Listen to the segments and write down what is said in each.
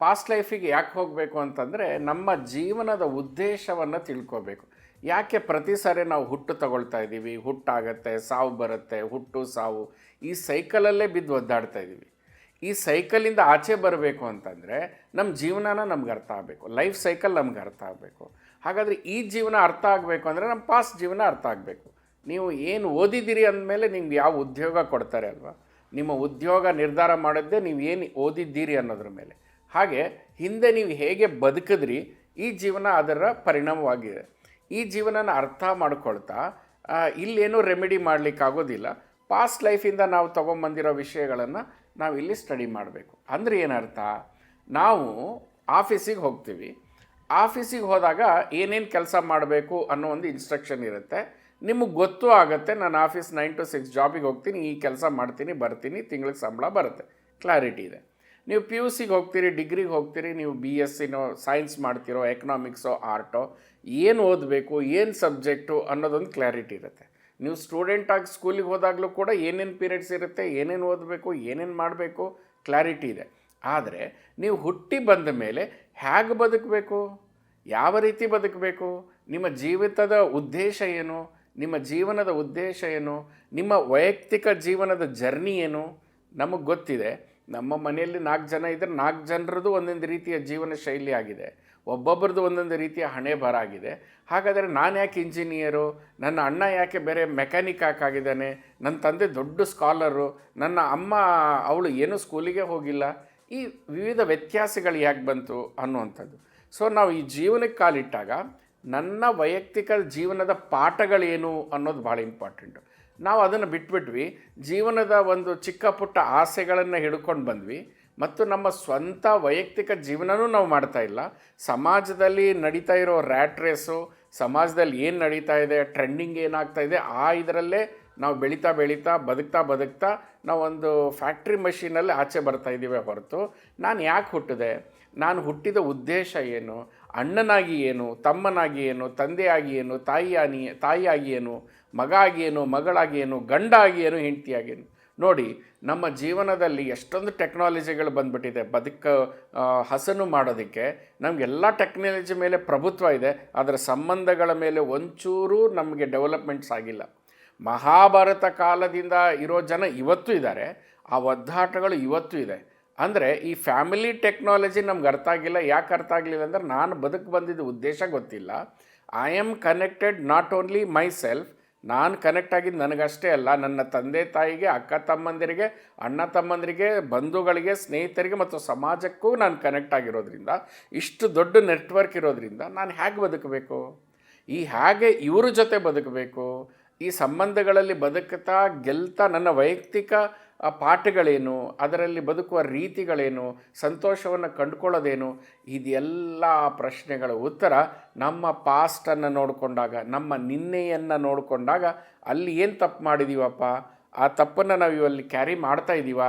Past ಲೈಫಿಗೆ ಯಾಕೆ ಹೋಗಬೇಕು ಅಂತಂದರೆ ನಮ್ಮ ಜೀವನದ ಉದ್ದೇಶವನ್ನು ತಿಳ್ಕೋಬೇಕು. ಯಾಕೆ ಪ್ರತಿ ಸಾರಿ ನಾವು ಹುಟ್ಟು ತಗೊಳ್ತಾ ಇದ್ದೀವಿ ಹುಟ್ಟಾಗತ್ತೆ, ಸಾವು ಬರುತ್ತೆ, ಹುಟ್ಟು, ಸಾವು. ಈ ಸೈಕಲಲ್ಲೇ ಬಿದ್ದು ಒದ್ದಾಡ್ತಾ ಇದ್ದೀವಿ ಈ ಸೈಕಲಿಂದ ಆಚೆ ಬರಬೇಕು ಅಂತಂದರೆ ನಮ್ಮ ಜೀವನನ ನಮ್ಗೆ ಅರ್ಥ ಆಗಬೇಕು. ಲೈಫ್ ಸೈಕಲ್ ನಮ್ಗೆ ಅರ್ಥ ಆಗಬೇಕು. ಹಾಗಾದರೆ ಈ ಜೀವನ ಅರ್ಥ ಆಗಬೇಕು ಅಂದರೆ ನಮ್ಮ ಪಾಸ್ಟ್ ಜೀವನ ಅರ್ಥ ಆಗಬೇಕು. ನೀವು ಏನು ಓದಿದ್ದೀರಿ ಅಂದಮೇಲೆ ನಿಮ್ಗೆ ಯಾವ ಉದ್ಯೋಗ ಕೊಡ್ತಾರೆ ಅಲ್ವಾ? ನಿಮ್ಮ ಉದ್ಯೋಗ ನಿರ್ಧಾರ ಮಾಡಿದ್ದೇ ನೀವು ಏನು ಓದಿದ್ದೀರಿ ಅನ್ನೋದ್ರ ಮೇಲೆ. ಹಾಗೆ ಹಿಂದೆ ನೀವು ಹೇಗೆ ಬದುಕಿದ್ರಿ ಈ ಜೀವನ ಅದರ ಪರಿಣಾಮವಾಗಿದೆ. ಈ ಜೀವನನ ಅರ್ಥ ಮಾಡ್ಕೊಳ್ತಾ ಇಲ್ಲೇನೂ ರೆಮಿಡಿ ಮಾಡಲಿಕ್ಕಾಗೋದಿಲ್ಲ. ಪಾಸ್ಟ್ ಲೈಫಿಂದ ನಾವು ತೊಗೊಂಬಂದಿರೋ ವಿಷಯಗಳನ್ನು ನಾವು ಇಲ್ಲಿ ಸ್ಟಡಿ ಮಾಡಬೇಕು. ಅಂದರೆ ಏನರ್ಥ? ನಾವು ಆಫೀಸಿಗೆ ಹೋಗ್ತೀವಿ. ಆಫೀಸಿಗೆ ಹೋದಾಗ ಏನೇನು ಕೆಲಸ ಮಾಡಬೇಕು ಅನ್ನೋ ಒಂದು ಇನ್ಸ್ಟ್ರಕ್ಷನ್ ಇರುತ್ತೆ. ನಿಮಗೆ ಗೊತ್ತೂ ಆಗುತ್ತೆ, ನಾನು ಆಫೀಸ್ ನೈನ್ ಟು ಸಿಕ್ಸ್ ಜಾಬಿಗೆ ಹೋಗ್ತೀನಿ, ಈ ಕೆಲಸ ಮಾಡ್ತೀನಿ, ಬರ್ತೀನಿ, ತಿಂಗಳಿಗೆ ಸಂಬಳ ಬರುತ್ತೆ. ಕ್ಲಾರಿಟಿ ಇದೆ. ನೀವು ಪಿ ಯು ಸಿಗೆ ಹೋಗ್ತೀರಿ ಡಿಗ್ರಿಗೆ ಹೋಗ್ತೀರಿ, ನೀವು ಬಿ ಎಸ್ ಸಿನೋ ಸೈನ್ಸ್ ಮಾಡ್ತಿರೋ ಎಕನಾಮಿಕ್ಸೋ ಆರ್ಟೋ ಏನು ಓದಬೇಕು, ಏನು ಸಬ್ಜೆಕ್ಟು ಅನ್ನೋದೊಂದು ಕ್ಲಾರಿಟಿ ಇರುತ್ತೆ. ನೀವು ಸ್ಟೂಡೆಂಟಾಗಿ ಸ್ಕೂಲಿಗೆ ಹೋದಾಗಲೂ ಕೂಡ ಏನೇನು ಪೀರಿಯಡ್ಸ್ ಇರುತ್ತೆ, ಏನೇನು ಓದಬೇಕು, ಏನೇನು ಮಾಡಬೇಕು ಕ್ಲಾರಿಟಿ ಇದೆ. ಆದರೆ ನೀವು ಹುಟ್ಟಿ ಬಂದ ಮೇಲೆ ಹೇಗೆ ಬದುಕಬೇಕು? ಯಾವ ರೀತಿ ಬದುಕಬೇಕು? ನಿಮ್ಮ ಜೀವಿತದ ಉದ್ದೇಶ ಏನು? ನಿಮ್ಮ ಜೀವನದ ಉದ್ದೇಶ ಏನು? ನಿಮ್ಮ ವೈಯಕ್ತಿಕ ಜೀವನದ ಜರ್ನಿ ಏನು? ನಮಗೆ ಗೊತ್ತಿದೆ. ನಮ್ಮ ಮನೆಯಲ್ಲಿ ನಾಲ್ಕು ಜನ ಇದ್ದರೆ ನಾಲ್ಕು ಜನರದ್ದು ಒಂದೊಂದು ರೀತಿಯ ಜೀವನ ಶೈಲಿ ಆಗಿದೆ. ಒಬ್ಬೊಬ್ಬರದ್ದು ಒಂದೊಂದು ರೀತಿಯ ಹಣೆ ಬರ ಆಗಿದೆ. ಹಾಗಾದರೆ ನಾನು ಯಾಕೆ ಇಂಜಿನಿಯರು? ನನ್ನ ಅಣ್ಣ ಯಾಕೆ ಬೇರೆ ಮೆಕ್ಯಾನಿಕ್ ಹಾಕಾಗಿದ್ದಾನೆ? ನನ್ನ ತಂದೆ ದೊಡ್ಡ ಸ್ಕಾಲರು. ನನ್ನ ಅಮ್ಮ, ಅವಳು ಏನೂ ಸ್ಕೂಲಿಗೆ ಹೋಗಿಲ್ಲ. ಈ ವಿವಿಧ ವ್ಯತ್ಯಾಸಗಳು ಯಾಕೆ ಬಂತು ಅನ್ನುವಂಥದ್ದು. ಸೊ, ನಾವು ಈ ಜೀವನಕ್ಕೆ ಕಾಲಿಟ್ಟಾಗ ನನ್ನ ವೈಯಕ್ತಿಕ ಜೀವನದ ಪಾಠಗಳೇನು ಅನ್ನೋದು ಭಾಳ ಇಂಪಾರ್ಟೆಂಟು. ನಾವು ಅದನ್ನು ಬಿಟ್ಬಿಟ್ವಿ. ಜೀವನದ ಒಂದು ಚಿಕ್ಕ ಪುಟ್ಟ ಆಸೆಗಳನ್ನು ಹಿಡ್ಕೊಂಡು ಬಂದ್ವಿ. ಮತ್ತು ನಮ್ಮ ಸ್ವಂತ ವೈಯಕ್ತಿಕ ಜೀವನವೂ ನಾವು ಮಾಡ್ತಾ ಇಲ್ಲ. ಸಮಾಜದಲ್ಲಿ ನಡೀತಾ ಇರೋ ರ್ಯಾಟ್ ರೇಸು, ಸಮಾಜದಲ್ಲಿ ಏನು ನಡೀತಾ ಇದೆ, ಟ್ರೆಂಡಿಂಗ್ ಏನಾಗ್ತಾ ಇದೆ, ಆ ಇದರಲ್ಲೇ ನಾವು ಬೆಳೀತಾ ಬೆಳೀತಾ, ಬದುಕ್ತಾ ಬದುಕ್ತಾ ನಾವೊಂದು ಫ್ಯಾಕ್ಟ್ರಿ ಮಷೀನಲ್ಲಿ ಆಚೆ ಬರ್ತಾ ಇದ್ದೀವಿ ಹೊರತು. ನಾನು ಯಾಕೆ ಹುಟ್ಟಿದೆ? ನಾನು ಹುಟ್ಟಿದ ಉದ್ದೇಶ ಏನು? ಅಣ್ಣನಾಗಿ ಏನು, ತಮ್ಮನಾಗಿ ಏನು, ತಂದೆಯಾಗಿ ಏನು ತಾಯಿಯಾನಿ ತಾಯಿಯಾಗಿ ಏನು ಮಗ ಆಗಿ ಏನು, ಮಗಳಾಗಿ ಏನು ಗಂಡ ಆಗಿ ಏನು, ಹೆಂಡತಿಯಾಗಿ ಏನು. ನೋಡಿ, ನಮ್ಮ ಜೀವನದಲ್ಲಿ ಎಷ್ಟೊಂದು ಟೆಕ್ನಾಲಜಿಗಳು ಬಂದ್ಬಿಟ್ಟಿದೆ. ಬದುಕ ಹಸನು ಮಾಡೋದಕ್ಕೆ ನಮಗೆಲ್ಲ ಟೆಕ್ನಾಲಜಿ ಮೇಲೆ ಪ್ರಭುತ್ವ ಇದೆ. ಅದರ ಸಂಬಂಧಗಳ ಮೇಲೆ ಒಂಚೂರು ನಮಗೆ ಡೆವಲಪ್ಮೆಂಟ್ಸ್ ಆಗಿಲ್ಲ. ಮಹಾಭಾರತ ಕಾಲದಿಂದ ಇರೋ ಜನ ಇವತ್ತು ಇದ್ದಾರೆ. ಆ ಒದ್ದಾಟಗಳು ಇವತ್ತೂ ಇದೆ. ಅಂದರೆ ಈ ಫ್ಯಾಮಿಲಿ ಟೆಕ್ನಾಲಜಿ ನಮ್ಗೆ ಅರ್ಥ ಆಗಿಲ್ಲ, ಯಾಕೆ ಅರ್ಥ ಆಗಲಿಲ್ಲ ಅಂದ್ರೆ ನಾನು ಬದುಕು ಬಂದಿದ್ದ ಉದ್ದೇಶ ಗೊತ್ತಿಲ್ಲ. I am connected not only myself ನಾನು ಕನೆಕ್ಟ್ ಆಗಿದ್ದು ನನಗಷ್ಟೇ ಅಲ್ಲ, ನನ್ನ ತಂದೆ ತಾಯಿಗೆ, ಅಕ್ಕ ತಮ್ಮಂದಿರಿಗೆ, ಅಣ್ಣ ತಮ್ಮಂದಿರಿಗೆ, ಬಂಧುಗಳಿಗೆ, ಸ್ನೇಹಿತರಿಗೆ ಮತ್ತು ಸಮಾಜಕ್ಕೂ ನಾನು ಕನೆಕ್ಟ್ ಆಗಿರೋದ್ರಿಂದ, ಇಷ್ಟು ದೊಡ್ಡ ನೆಟ್ವರ್ಕ್ ಇರೋದ್ರಿಂದ ನಾನು ಹೇಗೆ ಬದುಕಬೇಕು? ಈ ಹೇಗೆ ಇವ್ರ ಜೊತೆ ಬದುಕಬೇಕು? ಈ ಸಂಬಂಧಗಳಲ್ಲಿ ಬದುಕುತ್ತಾ ಗೆಲ್ತಾ ನನ್ನ ವೈಯಕ್ತಿಕ ಆ, ಪಾಠಗಳೇನು ಅದರಲ್ಲಿ ಬದುಕುವ ರೀತಿಗಳೇನು ಸಂತೋಷವನ್ನು ಕಂಡುಕೊಳ್ಳೋದೇನು ಇದೆಲ್ಲ ಪ್ರಶ್ನೆಗಳ ಉತ್ತರ ನಮ್ಮ ಪಾಸ್ಟನ್ನು ನೋಡಿಕೊಂಡಾಗ ನಮ್ಮ ನಿನ್ನೆಯನ್ನು ನೋಡಿಕೊಂಡಾಗ ಅಲ್ಲಿ ಏನು ತಪ್ಪು ಮಾಡಿದ್ದೀವಪ್ಪ ಆ ತಪ್ಪನ್ನು ನಾವು ಇವಲ್ಲಿ ಕ್ಯಾರಿ ಮಾಡ್ತಾ ಇದ್ದೀವ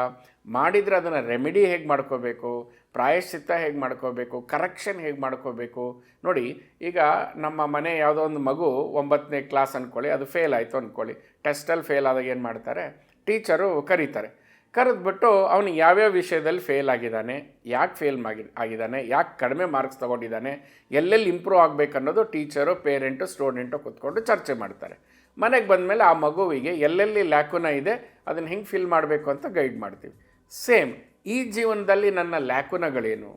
ಮಾಡಿದರೆ ಅದನ್ನು ರೆಮಿಡಿ ಹೇಗೆ ಮಾಡ್ಕೋಬೇಕು? ಪ್ರಾಯಶ್ಚಿತ್ತ ಹೇಗೆ ಮಾಡ್ಕೋಬೇಕು? ಕರೆಕ್ಷನ್ ಹೇಗೆ ಮಾಡ್ಕೋಬೇಕು? ನೋಡಿ ಈಗ ನಮ್ಮ ಮನೆ ಯಾವುದೋ ಒಂದು ಮಗು ಒಂಬತ್ತನೇ ಕ್ಲಾಸ್ ಅಂದ್ಕೊಳ್ಳಿ ಅದು ಫೇಲ್ ಆಯಿತು ಅಂದ್ಕೊಳ್ಳಿ ಟೆಸ್ಟಲ್ಲಿ ಫೇಲ್ ಆದಾಗ ಏನು ಮಾಡ್ತಾರೆ? ಟೀಚರು ಕರೀತಾರೆ. ಕರೆದ್ಬಿಟ್ಟು ಅವನು ಯಾವ್ಯಾವ ವಿಷಯದಲ್ಲಿ ಫೇಲ್ ಆಗಿದ್ದಾನೆ, ಯಾಕೆ ಫೇಲ್ ಆಗಿ ಆಗಿದ್ದಾನೆ, ಯಾಕೆ ಕಡಿಮೆ ಮಾರ್ಕ್ಸ್ ತೊಗೊಂಡಿದ್ದಾನೆ, ಎಲ್ಲೆಲ್ಲಿ ಇಂಪ್ರೂವ್ ಆಗಬೇಕನ್ನೋದು ಟೀಚರು ಪೇರೆಂಟು ಸ್ಟೂಡೆಂಟು ಕೂತ್ಕೊಂಡು ಚರ್ಚೆ ಮಾಡ್ತಾರೆ. ಮನೆಗೆ ಬಂದಮೇಲೆ ಆ ಮಗುವಿಗೆ ಎಲ್ಲೆಲ್ಲಿ ಲ್ಯಾಕುನ ಇದೆ, ಅದನ್ನು ಹೆಂಗೆ ಫಿಲ್ ಮಾಡಬೇಕು ಅಂತ ಗೈಡ್ ಮಾಡ್ತೀವಿ. ಸೇಮ್ ಈ ಜೀವನದಲ್ಲಿ ನನ್ನ ಲ್ಯಾಕುನಗಳೇನು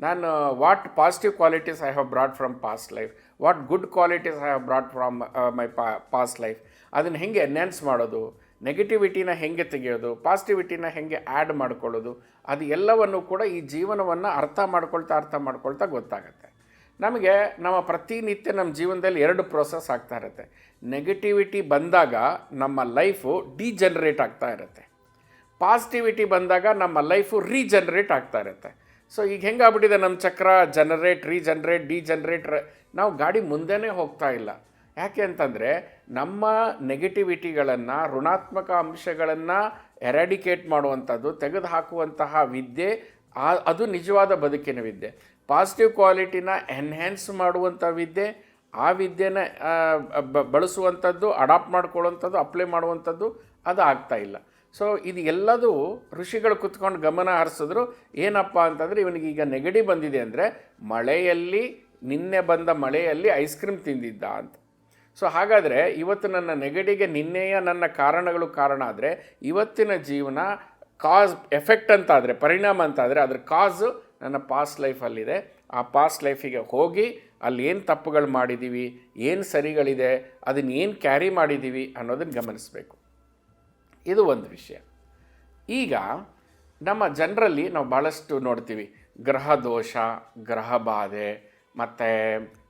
ನಾನು what positive qualities I have brought from past life what good qualities I have brought from my past life ಅದನ್ನು ಹೆಂಗೆ ಎನ್ಹ್ಯಾನ್ಸ್ ಮಾಡೋದು? ನೆಗೆಟಿವಿಟಿನ ಹೆಂಗೆ ತೆಗೆಯೋದು, ಪಾಸಿಟಿವಿಟಿನ ಹೆಂಗೆ ಆ್ಯಡ್ ಮಾಡ್ಕೊಳ್ಳೋದು ಅದು ಎಲ್ಲವನ್ನು ಕೂಡ ಈ ಜೀವನವನ್ನು ಅರ್ಥ ಮಾಡ್ಕೊಳ್ತಾ ಅರ್ಥ ಮಾಡ್ಕೊಳ್ತಾ ಗೊತ್ತಾಗುತ್ತೆ. ನಮಗೆ ನಮ್ಮ ಪ್ರತಿನಿತ್ಯ ನಮ್ಮ ಜೀವನದಲ್ಲಿ ಎರಡು ಪ್ರೋಸೆಸ್ ಆಗ್ತಾ ಇರುತ್ತೆ. ನೆಗೆಟಿವಿಟಿ ಬಂದಾಗ ನಮ್ಮ ಲೈಫು ಡಿಜನ್ರೇಟ್ ಆಗ್ತಾ ಇರುತ್ತೆ. ಪಾಸಿಟಿವಿಟಿ ಬಂದಾಗ ನಮ್ಮ ಲೈಫು ರೀಜನ್ರೇಟ್ ಆಗ್ತಾ ಇರುತ್ತೆ. ಸೊ ಈಗ ಹೆಂಗಾಗ್ಬಿಟ್ಟಿದೆ ನಮ್ಮ ಚಕ್ರ? ಜನರೇಟ್ ರೀಜನ್ರೇಟ್ ಡಿಜನ್ರೇಟ್ ನಾವು ಗಾಡಿ ಮುಂದೆನೇ ಹೋಗ್ತಾ ಇಲ್ಲ. ಯಾಕೆ ಅಂತಂದರೆ ನಮ್ಮ ನೆಗೆಟಿವಿಟಿಗಳನ್ನು ಋಣಾತ್ಮಕ ಅಂಶಗಳನ್ನು ಎರಾಡಿಕೇಟ್ ಮಾಡುವಂಥದ್ದು ತೆಗೆದು ಹಾಕುವಂತಹ ವಿದ್ಯೆ, ಆ, ಅದು ನಿಜವಾದ ಬದುಕಿನ ವಿದ್ಯೆ. ಪಾಸಿಟಿವ್ ಕ್ವಾಲಿಟಿನ ಎನ್ಹ್ಯಾನ್ಸ್ ಮಾಡುವಂಥ ವಿದ್ಯೆ, ಆ ವಿದ್ಯೆನ ಬಳಸುವಂಥದ್ದು ಅಡಾಪ್ಟ್ ಮಾಡ್ಕೊಳ್ಳುವಂಥದ್ದು ಅಪ್ಲೈ ಮಾಡುವಂಥದ್ದು, ಅದು ಆಗ್ತಾ ಇಲ್ಲ. ಸೊ ಇದು ಎಲ್ಲದೂ ಋಷಿಗಳು ಕುತ್ಕೊಂಡು ಗಮನ ಹರಿಸಿದ್ರು. ಏನಪ್ಪ ಅಂತಂದರೆ, ಇವನಿಗೆ ಈಗ ನೆಗಡಿ ಬಂದಿದೆ ಅಂದರೆ, ಮಳೆಯಲ್ಲಿ, ನಿನ್ನೆ ಬಂದ ಮಳೆಯಲ್ಲಿ ಐಸ್ ಕ್ರೀಮ್ ತಿಂದಿದ್ದ ಅಂತ. ಸೊ ಹಾಗಾದರೆ ಇವತ್ತು ನನ್ನ ನೆಗಡಿಗೆ ನಿನ್ನೆಯ ನನ್ನ ಕಾರಣಗಳು ಕಾರಣ ಆದರೆ ಇವತ್ತಿನ ಜೀವನ ಕಾಸ್ ಎಫೆಕ್ಟ್ ಅಂತ ಆದರೆ, ಪರಿಣಾಮ ಅಂತ ಆದರೆ ಅದ್ರ ಕಾಸು ನನ್ನ ಪಾಸ್ಟ್ ಲೈಫಲ್ಲಿದೆ ಆ ಪಾಸ್ಟ್ ಲೈಫಿಗೆ ಹೋಗಿ ಅಲ್ಲಿ ಏನು ತಪ್ಪುಗಳು ಮಾಡಿದ್ದೀವಿ ಏನು ಸರಿಗಳಿದೆ, ಅದನ್ನು ಏನು ಕ್ಯಾರಿ ಮಾಡಿದ್ದೀವಿ ಅನ್ನೋದನ್ನು ಗಮನಿಸಬೇಕು. ಇದು ಒಂದು ವಿಷಯ. ಈಗ ನಮ್ಮ ಜನರಲ್ಲಿ ನಾವು ಭಾಳಷ್ಟು ನೋಡ್ತೀವಿ. ಗ್ರಹ ದೋಷ, ಗ್ರಹ ಬಾಧೆ, ಮತ್ತು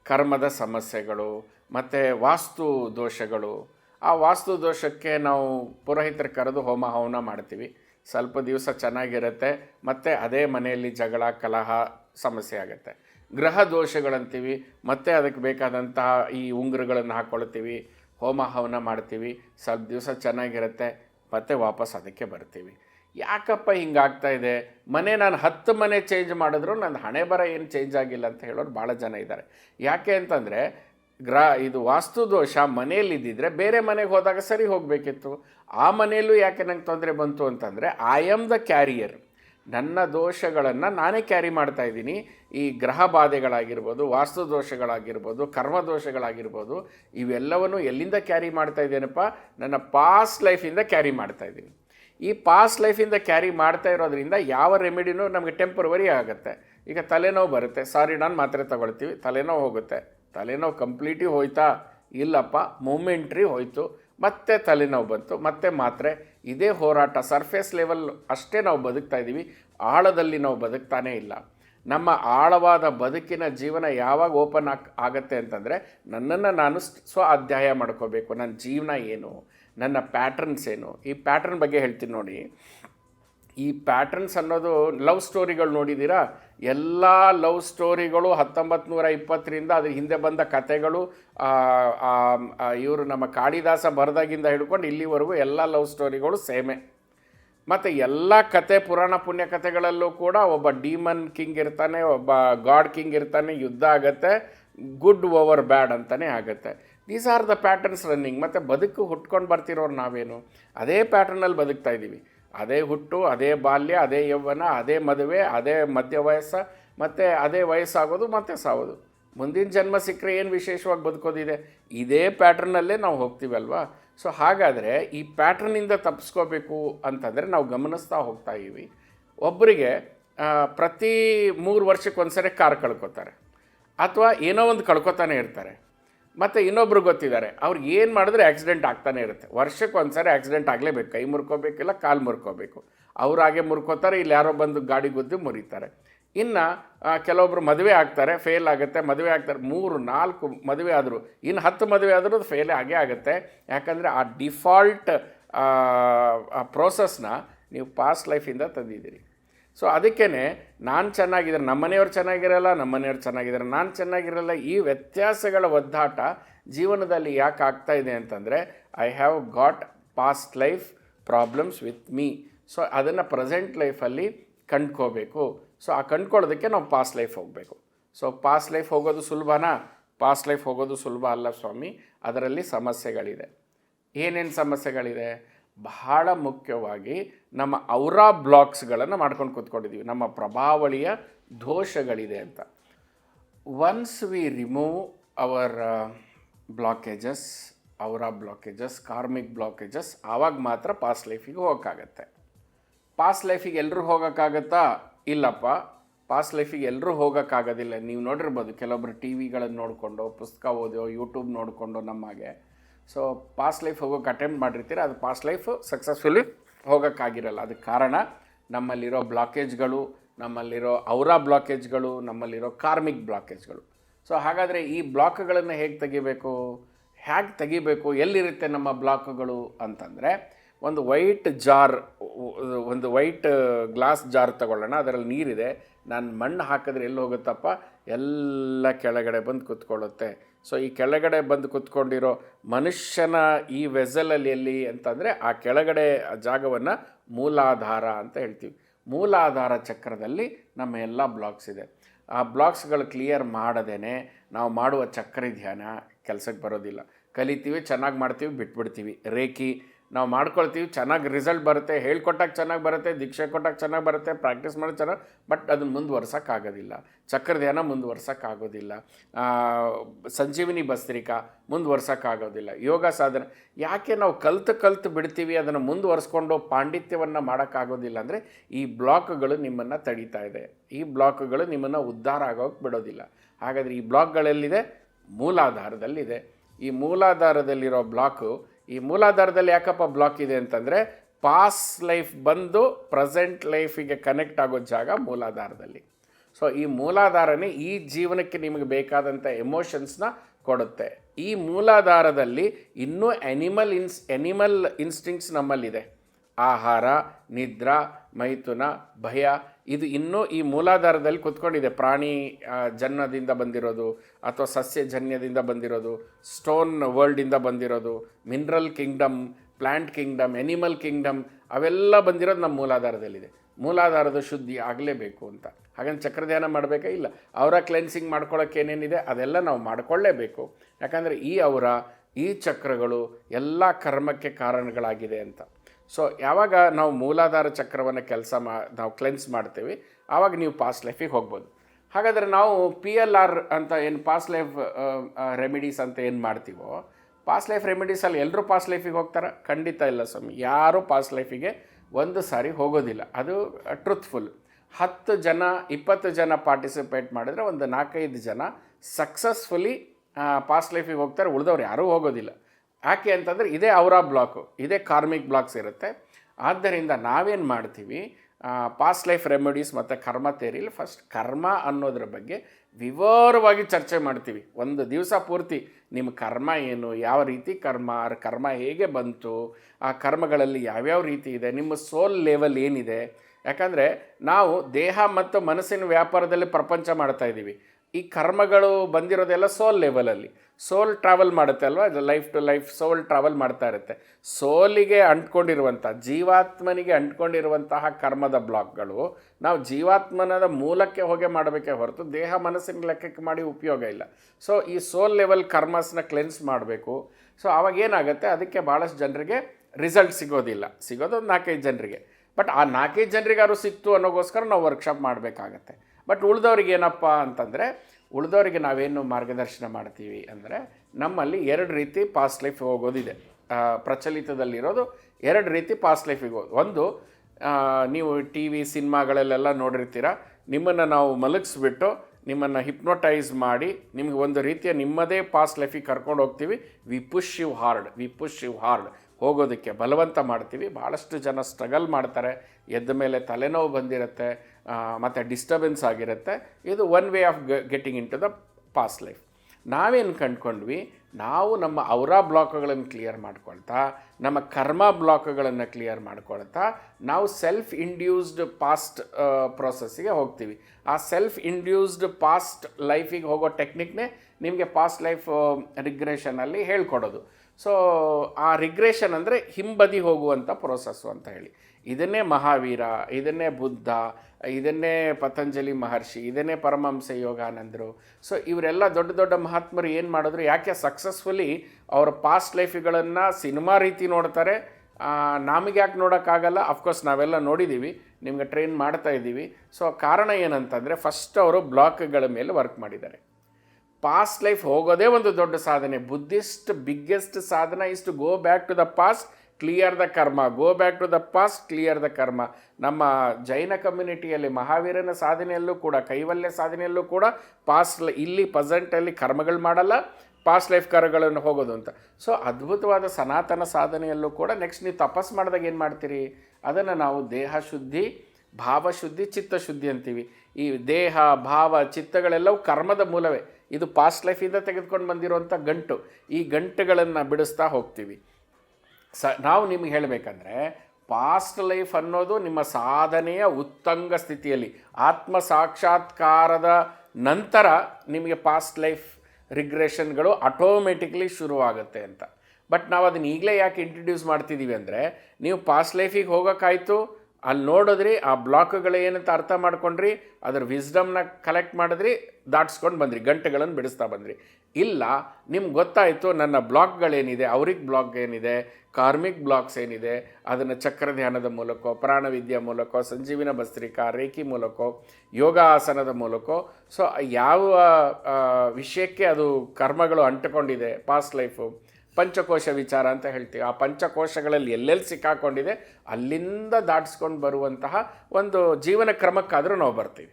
ಕರ್ಮದ ಸಮಸ್ಯೆಗಳು ಮತ್ತು ವಾಸ್ತು ದೋಷಗಳು. ಆ ವಾಸ್ತು ದೋಷಕ್ಕೆ ನಾವು ಪುರೋಹಿತರ ಕರೆದು ಹೋಮ ಹವನ ಮಾಡ್ತೀವಿ. ಸ್ವಲ್ಪ ದಿವಸ ಚೆನ್ನಾಗಿರುತ್ತೆ, ಮತ್ತು ಅದೇ ಮನೆಯಲ್ಲಿ ಜಗಳ, ಕಲಹ ಸಮಸ್ಯೆ ಆಗುತ್ತೆ. ಗ್ರಹ ದೋಷಗಳಂತೀವಿ, ಮತ್ತೆ ಅದಕ್ಕೆ ಬೇಕಾದಂತಹ ಈ ಉಂಗುರಗಳನ್ನು ಹಾಕ್ಕೊಳ್ತೀವಿ ಹೋಮ ಹವನ ಮಾಡ್ತೀವಿ, ಸ್ವಲ್ಪ ದಿವಸ ಚೆನ್ನಾಗಿರುತ್ತೆ, ಮತ್ತೆ ವಾಪಸ್ ಅದಕ್ಕೆ ಬರ್ತೀವಿ. ಯಾಕಪ್ಪ ಹಿಂಗಾಗ್ತಾ ಇದೆ? ಮನೆ ನಾನು ಹತ್ತು ಮನೆ ಚೇಂಜ್ ಮಾಡಿದ್ರು ನನ್ನ ಹಣೆ ಬರ ಏನು ಚೇಂಜ್ ಆಗಿಲ್ಲ ಅಂತ ಹೇಳೋರು ಭಾಳ ಜನ ಇದ್ದಾರೆ. ಯಾಕೆ ಅಂತಂದರೆ ಗ್ರ, ಇದು ವಾಸ್ತು ದೋಷ ಮನೆಯಲ್ಲಿದ್ದಿದ್ರೆ ಬೇರೆ ಮನೆಗೆ ಹೋದಾಗ ಸರಿ ಹೋಗಬೇಕಿತ್ತು. ಆ ಮನೆಯಲ್ಲೂ ಯಾಕೆ ನಂಗೆ ತೊಂದರೆ ಬಂತು ಅಂತಂದರೆ ಐ ಆಮ್ ದ ಕ್ಯಾರಿಯರ್ ನನ್ನ ದೋಷಗಳನ್ನು ನಾನೇ ಕ್ಯಾರಿ ಮಾಡ್ತಾ ಇದ್ದೀನಿ. ಈ ಗ್ರಹ ಬಾಧೆಗಳಾಗಿರ್ಬೋದು ವಾಸ್ತು ದೋಷಗಳಾಗಿರ್ಬೋದು ಕರ್ಮ ದೋಷಗಳಾಗಿರ್ಬೋದು ಇವೆಲ್ಲವನ್ನು ಎಲ್ಲಿಂದ ಕ್ಯಾರಿ ಮಾಡ್ತಾ ಇದ್ದೇನಪ್ಪ? ನನ್ನ ಪಾಸ್ಟ್ ಲೈಫಿಂದ ಕ್ಯಾರಿ ಮಾಡ್ತಾ ಇದ್ದೀನಿ. ಈ ಪಾಸ್ಟ್ ಲೈಫಿಂದ ಕ್ಯಾರಿ ಮಾಡ್ತಾ ಇರೋದ್ರಿಂದ ಯಾವ ರೆಮಿಡಿನೂ ನಮಗೆ ಟೆಂಪ್ರವರಿ ಆಗುತ್ತೆ. ಈಗ ತಲೆನೋವು ಬರುತ್ತೆ. ಸಾರಿ ನಾನು ಮಾತ್ರೆ ತಗೊಳ್ತೀವಿ. ತಲೆನೋವು ಹೋಗುತ್ತೆ. ತಲೆನೋವು ಕಂಪ್ಲೀಟಿ ಹೋಯ್ತಾ ಇಲ್ಲಪ್ಪ ಮೂಮೆಂಟ್ರಿ ಹೋಯಿತು, ಮತ್ತೆ ತಲೆನೋವು ಬಂತು, ಮತ್ತೆ ಮಾತ್ರೆ. ಇದೇ ಹೋರಾಟ ಸರ್ಫೇಸ್ ಲೆವೆಲ್ ಅಷ್ಟೇ ನಾವು ಬದುಕ್ತಾ ಇದ್ದೀವಿ, ಆಳದಲ್ಲಿ ನಾವು ಬದುಕ್ತಾನೇ ಇಲ್ಲ. ನಮ್ಮ ಆಳವಾದ ಬದುಕಿನ ಜೀವನ ಯಾವಾಗ ಓಪನ್ ಆಗ್, ಆಗತ್ತೆ ಅಂತಂದರೆ, ನನ್ನನ್ನು ನಾನು ಸ್ವ ಅಧ್ಯಾಯ ಮಾಡ್ಕೋಬೇಕು, ನನ್ನ ಜೀವನ ಏನು, ನನ್ನ ಪ್ಯಾಟ್ರನ್ಸ್ ಏನು. ಈ ಪ್ಯಾಟ್ರನ್ ಬಗ್ಗೆ ಹೇಳ್ತೀನಿ ನೋಡಿ. ಈ ಪ್ಯಾಟ್ರನ್ಸ್ ಅನ್ನೋದು ಲವ್ ಸ್ಟೋರಿಗಳು ನೋಡಿದ್ದೀರಾ? ಎಲ್ಲ ಲವ್ ಸ್ಟೋರಿಗಳು ಹತ್ತೊಂಬತ್ತು ನೂರ ಇಪ್ಪತ್ತರಿಂದ ಅದ್ರ ಹಿಂದೆ ಬಂದ ಕತೆಗಳು ಇವರು ನಮ್ಮ ಕಾಳಿದಾಸ ಬರೆದಾಗಿಂದ ಹಿಡ್ಕೊಂಡು ಇಲ್ಲಿವರೆಗೂ ಎಲ್ಲ ಲವ್ ಸ್ಟೋರಿಗಳು ಸೇಮೆ. ಮತ್ತು ಎಲ್ಲ ಕತೆ, ಪುರಾಣ ಪುಣ್ಯ ಕಥೆಗಳಲ್ಲೂ ಕೂಡ ಒಬ್ಬ ಡೀಮನ್ ಕಿಂಗ್ ಇರ್ತಾನೆ, ಒಬ್ಬ ಗಾಡ್ ಕಿಂಗ್ ಇರ್ತಾನೆ, ಯುದ್ಧ ಆಗತ್ತೆ, ಗುಡ್ ಓವರ್ ಬ್ಯಾಡ್ ಅಂತಲೇ ಆಗುತ್ತೆ. These are the patterns running ಮತ್ತು ಬದುಕು ಹುಟ್ಕೊಂಡು ಬರ್ತಿರೋರು ನಾವೇನು? ಅದೇ ಪ್ಯಾಟರ್ನಲ್ಲಿ ಬದುಕ್ತಾ ಇದ್ದೀವಿ ಅದೇ ಹುಟ್ಟು, ಅದೇ ಬಾಲ್ಯ, ಅದೇ ಯೌವನ, ಅದೇ ಮದುವೆ, ಅದೇ ಮಧ್ಯ ವಯಸ್ಸ, ಮತ್ತು ಅದೇ ವಯಸ್ಸಾಗೋದು, ಮತ್ತೆ ಸಾಗೋದು ಮುಂದಿನ ಜನ್ಮ ಸಿಕ್ಕರೆ ಏನು ವಿಶೇಷವಾಗಿ ಬದುಕೋದಿದೆ? ಇದೇ ಪ್ಯಾಟ್ರನ್ನಲ್ಲೇ ನಾವು ಹೋಗ್ತೀವಲ್ವಾ? ಸೊ ಹಾಗಾದರೆ ಈ ಪ್ಯಾಟ್ರನಿಂದ ತಪ್ಪಿಸ್ಕೋಬೇಕು ಅಂತಂದರೆ ನಾವು ಗಮನಿಸ್ತಾ ಹೋಗ್ತಾ ಇದ್ದೀವಿ ಒಬ್ಬರಿಗೆ ಪ್ರತಿ ಮೂರು ವರ್ಷಕ್ಕೊಂದ್ಸರಿ ಕಾರ್ ಕಳ್ಕೊತಾರೆ. ಅಥವಾ ಏನೋ ಒಂದು ಕಳ್ಕೊತಾನೆ ಇರ್ತಾರೆ. ಮತ್ತು ಇನ್ನೊಬ್ರು ಗೊತ್ತಿದ್ದಾರೆ, ಅವ್ರು ಏನು ಮಾಡಿದ್ರೆ ಆಕ್ಸಿಡೆಂಟ್ ಆಗ್ತಾನೆ ಇರುತ್ತೆ. ವರ್ಷಕ್ಕೆ ಒಂದು ಸಾರಿ ಆಕ್ಸಿಡೆಂಟ್ ಆಗಲೇಬೇಕು. ಕೈ ಮುರ್ಕೋಬೇಕಿಲ್ಲ, ಕಾಲು ಮುರ್ಕೋಬೇಕು. ಅವ್ರು ಹಾಗೆ ಮುರ್ಕೋತಾರೆ, ಇಲ್ಲಿ ಯಾರೋ ಬಂದು ಗಾಡಿ ಗುದ್ದು ಮುರಿತಾರೆ. ಇನ್ನು ಕೆಲವೊಬ್ರು ಮದುವೆ ಆಗ್ತಾರೆ ಫೇಲ್ ಆಗುತ್ತೆ, ಮದುವೆ ಆಗ್ತಾರೆ. ಮೂರು, ನಾಲ್ಕು ಮದುವೆ ಆದರೂ ಇನ್ನು ಹತ್ತು ಮದುವೆ ಆದರೂ ಅದು ಫೇಲ್ ಆಗೇ ಆಗುತ್ತೆ. ಯಾಕಂದರೆ ಆ ಡಿಫಾಲ್ಟ್ ಪ್ರೋಸೆಸ್ನ ನೀವು ಪಾಸ್ಟ್ ಲೈಫಿಂದ ತಂದಿದ್ದೀರಿ. ಸೊ ಅದಕ್ಕೇ ನಾನು ಚೆನ್ನಾಗಿದ್ದಾರೆ ನಮ್ಮ ಮನೆಯವ್ರು ಚೆನ್ನಾಗಿರಲ್ಲ, ನಮ್ಮ ಮನೆಯವ್ರು ಚೆನ್ನಾಗಿದ್ದಾರೆ ನಾನು ಚೆನ್ನಾಗಿರಲ್ಲ. ಈ ವ್ಯತ್ಯಾಸಗಳ ಒದ್ದಾಟ ಜೀವನದಲ್ಲಿ ಯಾಕೆ ಆಗ್ತಾ ಇದೆ ಅಂತಂದರೆ I have got past life problems with me so ಅದನ್ನು ಪ್ರೆಸೆಂಟ್ ಲೈಫಲ್ಲಿ ಕಂಡ್ಕೋಬೇಕು. ಸೊ ಆ ಕಂಡ್ಕೊಳ್ಳೋದಕ್ಕೆ ನಾವು ಪಾಸ್ಟ್ ಲೈಫ್ ಹೋಗಬೇಕು. ಸೊ ಪಾಸ್ಟ್ ಲೈಫ್ ಹೋಗೋದು ಸುಲಭನಾ? ಪಾಸ್ಟ್ ಲೈಫ್ ಹೋಗೋದು ಸುಲಭ ಅಲ್ಲ ಸ್ವಾಮಿ. ಅದರಲ್ಲಿ ಸಮಸ್ಯೆಗಳಿದೆ. ಏನೇನು ಸಮಸ್ಯೆಗಳಿದೆ? ಬಹಳ ಮುಖ್ಯವಾಗಿ ನಮ್ಮ ಔರಾ ಬ್ಲಾಕ್ಸ್ಗಳನ್ನು ಮಾಡ್ಕೊಂಡು ಕೂತ್ಕೊಂಡಿದ್ದೀವಿ ನಮ್ಮ ಪ್ರಭಾವಳಿಯ ದೋಷಗಳಿದೆ ಅಂತ. Once we remove our blockages ಅವರ ಬ್ಲಾಕೇಜಸ್ ಕಾರ್ಮಿಕ್ ಬ್ಲಾಕೇಜಸ್ ಆವಾಗ ಮಾತ್ರ ಪಾಸ್ಟ್ ಲೈಫಿಗೆ ಹೋಗೋಕ್ಕಾಗತ್ತೆ. ಪಾಸ್ಟ್ ಲೈಫಿಗೆ ಎಲ್ಲರೂ ಹೋಗೋಕ್ಕಾಗತ್ತಾ? ಇಲ್ಲಪ್ಪ. ಪಾಸ್ಟ್ ಲೈಫಿಗೆ ಎಲ್ಲರೂ ಹೋಗೋಕ್ಕಾಗೋದಿಲ್ಲ. ನೀವು ನೋಡಿರ್ಬೋದು, ಕೆಲವೊಬ್ರು ಟಿ ವಿಗಳನ್ನು ನೋಡಿಕೊಂಡು, ಪುಸ್ತಕ ಓದೋ ಯೂಟ್ಯೂಬ್ ನೋಡಿಕೊಂಡು ನಮಗೆ ಸೊ ಪಾಸ್ಟ್ ಲೈಫ್ ಹೋಗೋಕೆ ಅಟೆಂಪ್ಟ್ ಮಾಡಿರ್ತೀರ, ಅದು ಪಾಸ್ಟ್ ಲೈಫ್ ಸಕ್ಸಸ್ಫುಲಿ ಹೋಗೋಕ್ಕಾಗಿರಲ್ಲ. ಅದಕ್ಕೆ ಕಾರಣ, ನಮ್ಮಲ್ಲಿರೋ ಬ್ಲಾಕೇಜ್ಗಳು ನಮ್ಮಲ್ಲಿರೋ ಅವರ ಬ್ಲಾಕೇಜ್ಗಳು ನಮ್ಮಲ್ಲಿರೋ ಕಾರ್ಮಿಕ್ ಬ್ಲಾಕೇಜ್ಗಳು ಸೊ ಹಾಗಾದರೆ ಈ ಬ್ಲಾಕ್ಗಳನ್ನು ಹೇಗೆ ತೆಗಿಬೇಕು? ಹೇಗೆ ತೆಗಿಬೇಕು? ಎಲ್ಲಿರುತ್ತೆ ನಮ್ಮ ಬ್ಲಾಕ್ಗಳು ಅಂತಂದರೆ, ಒಂದು ವೈಟ್ ಜಾರ್ ಒಂದು ವೈಟ್ ಗ್ಲಾಸ್ ಜಾರ್ ತಗೊಳ್ಳೋಣ. ಅದರಲ್ಲಿ ನೀರಿದೆ. ನಾನು ಮಣ್ಣು ಹಾಕಿದ್ರೆ ಎಲ್ಲಿ ಹೋಗುತ್ತಪ್ಪ? ಎಲ್ಲ ಕೆಳಗಡೆ ಬಂದು ಕೂತ್ಕೊಳ್ಳುತ್ತೆ. ಸೊ ಈ ಕೆಳಗಡೆ ಬಂದು ಕೂತ್ಕೊಂಡಿರೋ ಮನುಷ್ಯನ ಈ ವೆಸಲಲ್ಲಿ ಎಲ್ಲಿ ಅಂತಂದರೆ ಆ ಕೆಳಗಡೆ ಜಾಗವನ್ನು ಮೂಲಾಧಾರ ಅಂತ ಹೇಳ್ತೀವಿ. ಮೂಲಾಧಾರ ಚಕ್ರದಲ್ಲಿ ನಮ್ಮ ಎಲ್ಲ ಬ್ಲಾಕ್ಸ್ ಇದೆ. ಆ ಬ್ಲಾಕ್ಸ್ಗಳು ಕ್ಲಿಯರ್ ಮಾಡದೇ ನಾವು ಮಾಡುವ ಚಕ್ರ ಧ್ಯಾನ ಕೆಲಸಕ್ಕೆ ಬರೋದಿಲ್ಲ. ಕಲಿತೀವಿ, ಚೆನ್ನಾಗಿ ಮಾಡ್ತೀವಿ, ಬಿಟ್ಬಿಡ್ತೀವಿ. ರೇಖಿ ನಾವು ಮಾಡ್ಕೊಳ್ತೀವಿ ಚೆನ್ನಾಗಿ ರಿಸಲ್ಟ್ ಬರುತ್ತೆ ಹೇಳ್ಕೊಟ್ಟಾಗ ಚೆನ್ನಾಗಿ ಬರುತ್ತೆ ದೀಕ್ಷೆ ಕೊಟ್ಟಾಗ ಚೆನ್ನಾಗಿ ಬರುತ್ತೆ ಪ್ರಾಕ್ಟೀಸ್ ಮಾಡೋದು ಚೆನ್ನಾಗಿ ಬಟ್ ಅದನ್ನು ಮುಂದುವರ್ಸೋಕ್ಕಾಗೋದಿಲ್ಲ. ಚಕ್ರಧ್ಯಾನ ಮುಂದುವರ್ಸೋಕ್ಕಾಗೋದಿಲ್ಲ. ಆ, ಸಂಜೀವಿನಿ ಭಸ್ತ್ರಿಕಾ ಮುಂದುವರ್ಸೋಕ್ಕಾಗೋದಿಲ್ಲ. ಯೋಗ ಸಾಧನೆ ಯಾಕೆ ನಾವು ಕಲ್ತು ಕಲ್ತು ಬಿಡ್ತೀವಿ ಅದನ್ನು ಮುಂದುವರ್ಸ್ಕೊಂಡು ಪಾಂಡಿತ್ಯವನ್ನು ಮಾಡೋಕ್ಕಾಗೋದಿಲ್ಲ ಅಂದರೆ ಈ ಬ್ಲಾಕ್ಗಳು ನಿಮ್ಮನ್ನು ತಡೀತಾ ಇದೆ. ಈ ಬ್ಲಾಕ್ಗಳು ನಿಮ್ಮನ್ನು ಉದ್ಧಾರ ಆಗೋಕ್ಕೆ ಬಿಡೋದಿಲ್ಲ. ಹಾಗಾದರೆ ಈ ಬ್ಲಾಕ್ಗಳೆಲ್ಲಿದೆ? ಮೂಲಾಧಾರದಲ್ಲಿದೆ. ಈ ಮೂಲಾಧಾರದಲ್ಲಿರೋ ಬ್ಲಾಕು ಈ ಮೂಲಾಧಾರದಲ್ಲಿ ಯಾಕಪ್ಪ ಬ್ಲಾಕ್ ಇದೆ ಅಂತಂದರೆ ಪಾಸ್ ಲೈಫ್ ಬಂದು ಪ್ರೆಸೆಂಟ್ ಲೈಫಿಗೆ ಕನೆಕ್ಟ್ ಆಗೋ ಜಾಗ ಮೂಲಾಧಾರದಲ್ಲಿ. ಸೊ ಈ ಮೂಲಾಧಾರನೇ ಈ ಜೀವನಕ್ಕೆ ನಿಮಗೆ ಬೇಕಾದಂಥ ಎಮೋಷನ್ಸ್ನ ಕೊಡುತ್ತೆ. ಈ ಮೂಲಾಧಾರದಲ್ಲಿ ಇನ್ನೂ ಎನಿಮಲ್ ಇನ್ಸ್ ಎನಿಮಲ್ ಇನ್ಸ್ಟಿಂಕ್ಟ್ಸ್ ನಮ್ಮಲ್ಲಿದೆ. ಆಹಾರ, ನಿದ್ರಾ, ಮೈಥುನ, ಭಯ, ಇದು ಇನ್ನೂ ಈ ಮೂಲಾಧಾರದಲ್ಲಿ ಕುತ್ಕೊಂಡಿದೆ. ಪ್ರಾಣಿ ಜನ್ಮದಿಂದ ಬಂದಿರೋದು ಅಥವಾ ಸಸ್ಯಜನ್ಯದಿಂದ ಬಂದಿರೋದು, ಸ್ಟೋನ್ ವರ್ಲ್ಡಿಂದ ಬಂದಿರೋದು, mineral kingdom plant kingdom, animal kingdom, ಅವೆಲ್ಲ ಬಂದಿರೋದು ನಮ್ಮ ಮೂಲಾಧಾರದಲ್ಲಿದೆ. ಮೂಲಾಧಾರದ ಶುದ್ಧಿ ಆಗಲೇಬೇಕು ಅಂತ. ಹಾಗಂತ ಚಕ್ರಧ್ಯಾನ ಮಾಡಬೇಕಾ? ಇಲ್ಲ. ಅವರ ಕ್ಲೆನ್ಸಿಂಗ್ ಮಾಡ್ಕೊಳ್ಳೋಕೆ ಏನೇನಿದೆ? ಅದೆಲ್ಲ ನಾವು ಮಾಡಿಕೊಳ್ಳೇಬೇಕು ಯಾಕಂದರೆ ಈ ಅವರ, ಈ ಚಕ್ರಗಳು ಎಲ್ಲ ಕರ್ಮಕ್ಕೆ ಕಾರಣಗಳಾಗಿದೆ ಅಂತ. ಸೊ ಯಾವಾಗ ನಾವು ಮೂಲಾಧಾರ ಚಕ್ರವನ್ನು ಕೆಲಸ ಮಾ, ನಾವು ಕ್ಲೆನ್ಸ್ ಮಾಡ್ತೀವಿ, ಆವಾಗ ನೀವು ಪಾಸ್ಟ್ ಲೈಫಿಗೆ ಹೋಗ್ಬೋದು. ಹಾಗಾದರೆ ನಾವು ಪಿ ಎಲ್ ಆರ್ ಅಂತ ಏನು ಪಾಸ್ಟ್ ಲೈಫ್ ರೆಮಿಡೀಸ್ ಅಂತ ಏನು ಮಾಡ್ತೀವೋ ಪಾಸ್ಟ್ ಲೈಫ್ ರೆಮಿಡೀಸಲ್ಲಿ ಎಲ್ಲರೂ ಪಾಸ್ಟ್ ಲೈಫಿಗೆ ಹೋಗ್ತಾರೆ? ಖಂಡಿತ ಇಲ್ಲ ಸ್ವಾಮಿ. ಯಾರೂ ಪಾಸ್ಟ್ ಲೈಫಿಗೆ ಒಂದು ಸಾರಿ ಹೋಗೋದಿಲ್ಲ. ಅದು ಟ್ರುತ್ಫುಲ್ ಹತ್ತು ಜನ, ಇಪ್ಪತ್ತು ಜನ ಪಾರ್ಟಿಸಿಪೇಟ್ ಮಾಡಿದ್ರೆ ಒಂದು ನಾಲ್ಕೈದು ಜನ ಸಕ್ಸಸ್ಫುಲಿ ಪಾಸ್ಟ್ ಲೈಫಿಗೆ ಹೋಗ್ತಾರೆ. ಉಳಿದವ್ರು ಯಾರೂ ಹೋಗೋದಿಲ್ಲ. ಯಾಕೆ ಅಂತಂದರೆ ಇದೇ ಅವರ ಬ್ಲಾಕು, ಇದೇ ಕಾರ್ಮಿಕ್ ಬ್ಲಾಕ್ಸ್ ಇರುತ್ತೆ. ಆದ್ದರಿಂದ ನಾವೇನು ಮಾಡ್ತೀವಿ ಪಾಸ್ಟ್ ಲೈಫ್ ರೆಮಿಡೀಸ್ ಮತ್ತು ಕರ್ಮ ತೇರಿಲಿ ಫಸ್ಟ್ ಕರ್ಮ ಅನ್ನೋದ್ರ ಬಗ್ಗೆ ವಿವರವಾಗಿ ಚರ್ಚೆ ಮಾಡ್ತೀವಿ. ಒಂದು ದಿವಸ ಪೂರ್ತಿ ನಿಮ್ಮ ಕರ್ಮ ಏನು, ಯಾವ ರೀತಿ ಕರ್ಮ ಕರ್ಮ ಹೇಗೆ ಬಂತು, ಆ ಕರ್ಮಗಳಲ್ಲಿ ಯಾವ್ಯಾವ ರೀತಿ ಇದೆ, ನಿಮ್ಮ ಸೋಲ್ ಲೆವೆಲ್ ಏನಿದೆ. ಯಾಕಂದರೆ ನಾವು ದೇಹ ಮತ್ತು ಮನಸ್ಸಿನ ವ್ಯಾಪಾರದಲ್ಲಿ ಪ್ರಪಂಚ ಮಾಡ್ತಾ ಇದ್ದೀವಿ. ಈ ಕರ್ಮಗಳು ಬಂದಿರೋದೆಲ್ಲ ಸೋಲ್ ಲೆವೆಲಲ್ಲಿ ಸೋಲ್ ಟ್ರಾವೆಲ್ ಮಾಡುತ್ತೆ ಅಲ್ವಾ? ಇದು life to life soul travel ಮಾಡ್ತಾ ಇರುತ್ತೆ. ಸೋಲಿಗೆ ಅಂಟ್ಕೊಂಡಿರುವಂಥ, ಜೀವಾತ್ಮನಿಗೆ ಅಂಟ್ಕೊಂಡಿರುವಂತಹ ಕರ್ಮದ ಬ್ಲಾಕ್ಗಳು ನಾವು ಜೀವಾತ್ಮನದ ಮೂಲಕ್ಕೆ ಹೋಗಿ ಮಾಡಬೇಕೇ ಹೊರತು ದೇಹ ಮನಸ್ಸಿನ ಲೆಕ್ಕಕ್ಕೆ ಮಾಡಿ ಉಪಯೋಗ ಇಲ್ಲ. ಸೊ ಈ ಸೋಲ್ ಲೆವೆಲ್ ಕರ್ಮಸ್ನ ಕ್ಲೆನ್ಸ್ ಮಾಡಬೇಕು. ಸೊ ಆವಾಗ ಏನಾಗುತ್ತೆ? ಅದಕ್ಕೆ ಭಾಳಷ್ಟು ಜನರಿಗೆ ರಿಸಲ್ಟ್ ಸಿಗೋದಿಲ್ಲ. ಸಿಗೋದು ಒಂದು ನಾಲ್ಕೈದು ಜನರಿಗೆ. ಬಟ್ ಆ ನಾಲ್ಕೈದು ಜನರಿಗಾರು ಸಿಕ್ತು ಅನ್ನೋಗೋಸ್ಕರ ನಾವು ವರ್ಕ್ಶಾಪ್ ಮಾಡಬೇಕಾಗತ್ತೆ. ಬಟ್ ಉಳಿದವ್ರಿಗೆ ಏನಪ್ಪ ಅಂತಂದರೆ, ಉಳಿದವರಿಗೆ ನಾವೇನು ಮಾರ್ಗದರ್ಶನ ಮಾಡ್ತೀವಿ ಅಂದರೆ, ನಮ್ಮಲ್ಲಿ ಎರಡು ರೀತಿ ಪಾಸ್ಟ್ ಲೈಫ್ ಹೋಗೋದಿದೆ. ಪ್ರಚಲಿತದಲ್ಲಿರೋದು ಎರಡು ರೀತಿ ಪಾಸ್ಟ್ ಲೈಫಿಗೆ ಹೋಗೋದು ಒಂದು ನೀವು ಟಿ ವಿ, ಸಿನಿಮಾಗಳಲ್ಲೆಲ್ಲ ನೋಡಿರ್ತೀರ, ನಿಮ್ಮನ್ನು ನಾವು ಮಲಗಿಸ್ಬಿಟ್ಟು ನಿಮ್ಮನ್ನು ಹಿಪ್ನೋಟೈಸ್ ಮಾಡಿ, ನಿಮಗೆ ಒಂದು ರೀತಿಯ ನಿಮ್ಮದೇ ಪಾಸ್ಟ್ ಲೈಫಿಗೆ ಕರ್ಕೊಂಡು ಹೋಗ್ತೀವಿ. We push you hard we push you hard ಹೋಗೋದಕ್ಕೆ ಬಲವಂತ ಮಾಡ್ತೀವಿ. ಭಾಳಷ್ಟು ಜನ ಸ್ಟ್ರಗಲ್ ಮಾಡ್ತಾರೆ. ಎದ್ದ ಮೇಲೆ ತಲೆನೋವು ಬಂದಿರುತ್ತೆ ಮತ್ತು ಡಿಸ್ಟರ್ಬೆನ್ಸ್ ಆಗಿರುತ್ತೆ. ಇದು one way of getting into the past life ನಾವೇನು ಕಂಡ್ಕೊಂಡ್ವಿ? ನಾವು ನಮ್ಮ ಅವರ ಬ್ಲಾಕ್ಗಳನ್ನು ಕ್ಲಿಯರ್ ಮಾಡ್ಕೊಳ್ತಾ, ನಮ್ಮ ಕರ್ಮ ಬ್ಲಾಕ್ಗಳನ್ನು ಕ್ಲಿಯರ್ ಮಾಡ್ಕೊಳ್ತಾ, ನಾವು ಸೆಲ್ಫ್ ಇಂಡ್ಯೂಸ್ಡ್ ಪಾಸ್ಟ್ ಪ್ರೊಸೆಸ್ಸಿಗೆ ಹೋಗ್ತೀವಿ. ಆ ಸೆಲ್ಫ್ ಇಂಡ್ಯೂಸ್ಡ್ ಪಾಸ್ಟ್ ಲೈಫಿಗೆ ಹೋಗೋ ಟೆಕ್ನಿಕ್ನೇ ನಿಮಗೆ ಪಾಸ್ಟ್ ಲೈಫ್ ರಿಗ್ರೆಷನಲ್ಲಿ ಹೇಳ್ಕೊಡೋದು. ಸೊ ಆ ರಿಗ್ರೆಷನ್ ಅಂದರೆ ಹಿಂಬದಿ ಹೋಗುವಂಥ ಪ್ರೋಸೆಸ್ಸು ಅಂತ ಹೇಳಿ. ಇದನ್ನೇ ಮಹಾವೀರ, ಇದನ್ನೇ ಬುದ್ಧ, ಇದನ್ನೇ ಪತಂಜಲಿ ಮಹರ್ಷಿ, ಇದನ್ನೇ ಪರಮಹಂಸ ಯೋಗಾನಂದರು. ಸೊ ಇವರೆಲ್ಲ ದೊಡ್ಡ ದೊಡ್ಡ ಮಹಾತ್ಮರು ಏನು ಮಾಡಿದ್ರು, ಯಾಕೆ ಸಕ್ಸಸ್ಫುಲಿ ಅವರ ಪಾಸ್ಟ್ ಲೈಫ್ಗಳನ್ನು ಸಿನಿಮಾ ರೀತಿ ನೋಡ್ತಾರೆ? ನಮಗೆ ಯಾಕೆ ನೋಡೋಕ್ಕಾಗಲ್ಲ? ಅಫ್ಕೋರ್ಸ್ ನಾವೆಲ್ಲ ನೋಡಿದ್ದೀವಿ ನಿಮಗೆ ಟ್ರೈನ್ ಮಾಡ್ತಾ ಇದ್ದೀವಿ ಸೊ ಕಾರಣ ಏನಂತಂದರೆ ಫಸ್ಟ್ ಅವರು ಬ್ಲಾಕ್ಗಳ ಮೇಲೆ ವರ್ಕ್ ಮಾಡಿದ್ದಾರೆ. ಪಾಸ್ಟ್ ಲೈಫ್ ಹೋಗೋದೇ ಒಂದು ದೊಡ್ಡ ಸಾಧನೆ. Buddhist biggest sadhana is to go back to the past clear the karma go back to the past clear the karma ನಮ್ಮ ಜೈನ ಕಮ್ಯುನಿಟಿಯಲ್ಲಿ ಮಹಾವೀರನ ಸಾಧನೆಯಲ್ಲೂ ಕೂಡ, ಕೈವಲ್ಯ ಸಾಧನೆಯಲ್ಲೂ ಕೂಡ ಪಾಸ್ಟ್ ಇಲ್ಲಿ ಪ್ರೆಸೆಂಟಲ್ಲಿ ಕರ್ಮಗಳು ಮಾಡಲ್ಲ ಪಾಸ್ಟ್ ಲೈಫ್ ಕರ್ಮಗಳನ್ನು ಹೋಗೋದು ಅಂತ. ಸೊ ಅದ್ಭುತವಾದ ಸನಾತನ ಸಾಧನೆಯಲ್ಲೂ ಕೂಡ ನೆಕ್ಸ್ಟ್ ನೀವು ತಪಸ್ ಮಾಡಿದಾಗ ಏನು ಮಾಡ್ತೀರಿ? ಅದನ್ನು ನಾವು ದೇಹ ಶುದ್ಧಿ ಭಾವಶುದ್ಧಿ ಚಿತ್ತಶುದ್ಧಿ ಅಂತೀವಿ. ಈ ದೇಹ, ಭಾವ, ಚಿತ್ತಗಳೆಲ್ಲವೂ ಕರ್ಮದ ಮೂಲವೇ. ಇದು ಪಾಸ್ಟ್ ಲೈಫಿಂದ ತೆಗೆದುಕೊಂಡು ಬಂದಿರುವಂಥ ಗಂಟು. ಈ ಗಂಟುಗಳನ್ನು ಬಿಡಿಸ್ತಾ ಹೋಗ್ತೀವಿ. ಸ, ನಾವು ನಿಮಗೆ ಹೇಳಬೇಕಂದ್ರೆ ಪಾಸ್ಟ್ ಲೈಫ್ ಅನ್ನೋದು ನಿಮ್ಮ ಸಾಧನೆಯ ಉತ್ತಂಗ ಸ್ಥಿತಿಯಲ್ಲಿ ಆತ್ಮ ಸಾಕ್ಷಾತ್ಕಾರದ ನಂತರ ನಿಮಗೆ ಪಾಸ್ಟ್ ಲೈಫ್ ರಿಗ್ರೆಷನ್ಗಳು ಆಟೋಮೆಟಿಕ್ಲಿ ಶುರುವಾಗುತ್ತೆ ಅಂತ. ಬಟ್ ನಾವು ಅದನ್ನ ಈಗಲೇ ಯಾಕೆ ಇಂಟ್ರಡ್ಯೂಸ್ ಮಾಡ್ತಿದ್ದೀವಿ ಅಂದರೆ, ನೀವು ಪಾಸ್ಟ್ ಲೈಫಿಗೆ ಹೋಗೋಕ್ಕಾಯ್ತು ಅಲ್ಲಿ ನೋಡಿದ್ರಿ, ಆ ಬ್ಲಾಕ್ಗಳು ಏನಂತ ಅರ್ಥ ಮಾಡ್ಕೊಂಡ್ರಿ, ಅದ್ರ ವಿಸ್ಡಮ್ನ ಕಲೆಕ್ಟ್ ಮಾಡಿದ್ರಿ, ದಾಟ್ಸ್ಕೊಂಡು ಬಂದ್ರಿ, ಗಂಟೆಗಳನ್ನು ಬಿಡಿಸ್ತಾ ಬಂದ್ರಿ. ಇಲ್ಲ, ನಿಮ್ಗೆ ಗೊತ್ತಾಯಿತು, ನನ್ನ ಬ್ಲಾಕ್ಗಳೇನಿದೆ, ಅವ್ರಿಗೆ ಬ್ಲಾಕ್ ಏನಿದೆ, ಕಾರ್ಮಿಕ್ ಬ್ಲಾಕ್ಸ್ ಏನಿದೆ, ಅದನ್ನು ಚಕ್ರ ಧ್ಯಾನದ ಮೂಲಕ, ಪ್ರಾಣವಿದ್ಯೆ ಮೂಲಕ, ಸಂಜೀವಿನ ಭಸ್ತ್ರಿಕಾ ರೇಖಿ ಮೂಲಕ ಯೋಗ ಆಸನದ ಮೂಲಕ, ಸೊ ಯಾವ ವಿಷಯಕ್ಕೆ ಅದು ಕರ್ಮಗಳು ಅಂಟಿಕೊಂಡಿದೆ ಪಾಸ್ಟ್ ಲೈಫು ಪಂಚಕೋಶ ವಿಚಾರ ಅಂತ ಹೇಳ್ತೀವಿ. ಆ ಪಂಚಕೋಶಗಳಲ್ಲಿ ಎಲ್ಲೆಲ್ಲಿ ಸಿಕ್ಕಾಕೊಂಡಿದೆ, ಅಲ್ಲಿಂದ ದಾಟಿಸ್ಕೊಂಡು ಬರುವಂತಹ ಒಂದು ಜೀವನ ಕ್ರಮಕ್ಕಾದರೂ ನಾವು ಬರ್ತೀವಿ.